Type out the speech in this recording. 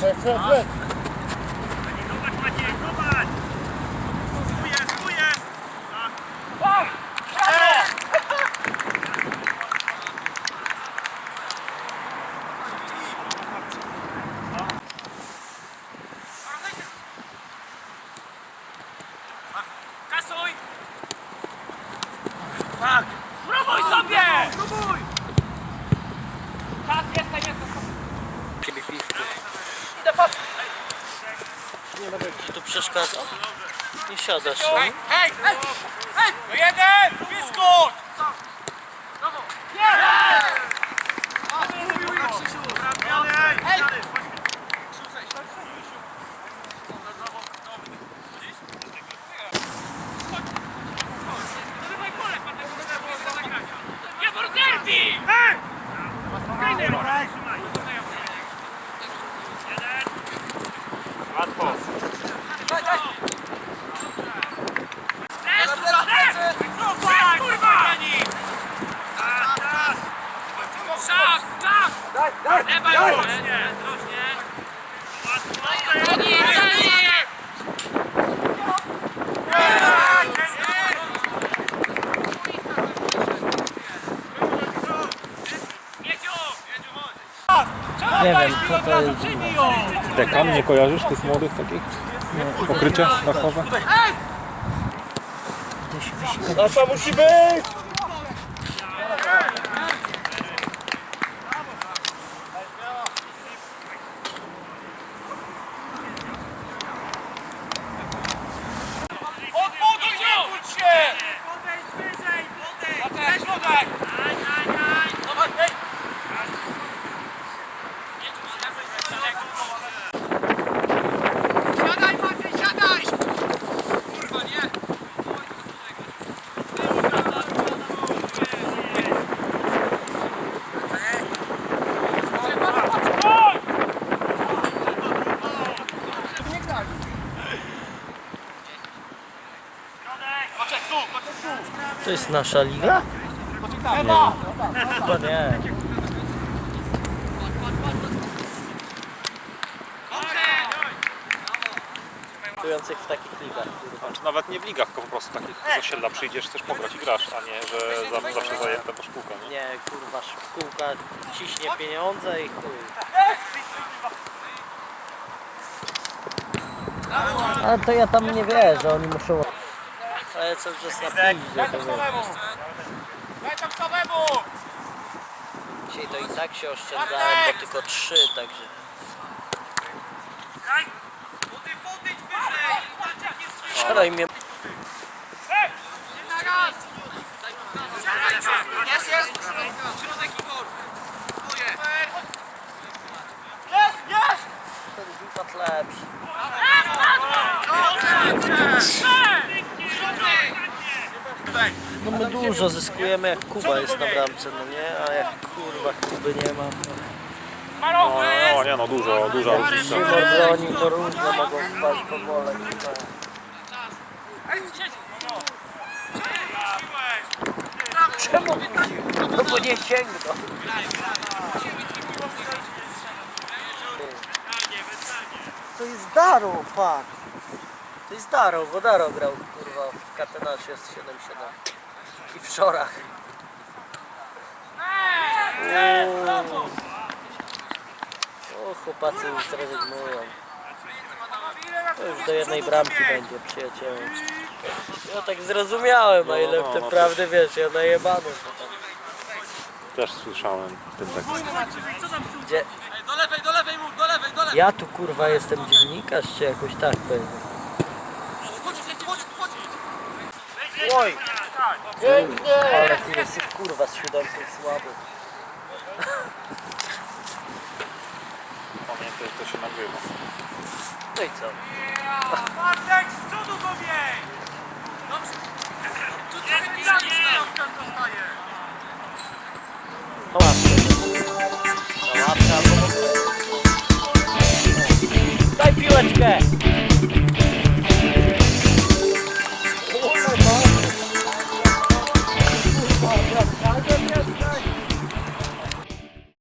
Çek çek çek. Ci tu przeszkadzał. Nie siadasz, Hej, no? hej, hej! No jeden! Wyskocz! Hej! Nie wiem, co to jest. Dekan, nie kojarzysz tych młodych takich? Pokrycie dachowe? Nasza musi być! To jest nasza liga? Nie wiem. Chyba nie. Pracujących w takich ligach. Znaczy, nawet nie w ligach, tylko po prostu takich z osiedla przyjdziesz, chcesz pograć i grasz, a nie, że za, zawsze zajęte po szkółka, nie? Nie, kurwa, szkółka ciśnie pieniądze i chuj. A to ja tam nie wierzę, oni muszą... Ale cały czas na piździe, to wiesz. Daj tam samemu! Dzisiaj to i tak się oszczędzałem, bo tylko trzy, także... Daj! Podejdź, podejdź wyżej! Patrz jak jest wyżej! Wczoraj mnie... Na raz! Jest, jest! Środek Igor! Dziękuję! Jest, jest! Ten wypad lepszy. No my dużo zyskujemy jak Kuba jest na bramce, no nie? A jak kurwa Kuby nie ma. No, no nie no, dużo, duża różnica. Szymon broni, to różne mogą spać po wolę. kurwa. Czemu? No bo nie sięgnął. To jest Daro, pan. To jest Daro, bo Daro grał kurwa w Catenacie z 7-7 i w Szorach. O, chłopacy już zrezygnują. To już do jednej bramki będzie, przyjacielu. Ja tak zrozumiałem, a ile w tym no, prawdy wiesz, ja najebany. Też słyszałem ten tekst. Gdzie? Do lewej, do lewej mów, do lewej, do lewej! Ja tu kurwa jestem dziennikarz, czy jakoś tak będzie. Chodź, Oj! Ale ty jesteś kurwa z siódemką słaby. Pamiętaj, to się nagrywa. No i co? Bartek, z przodu go wiej! Dobrze. Tu.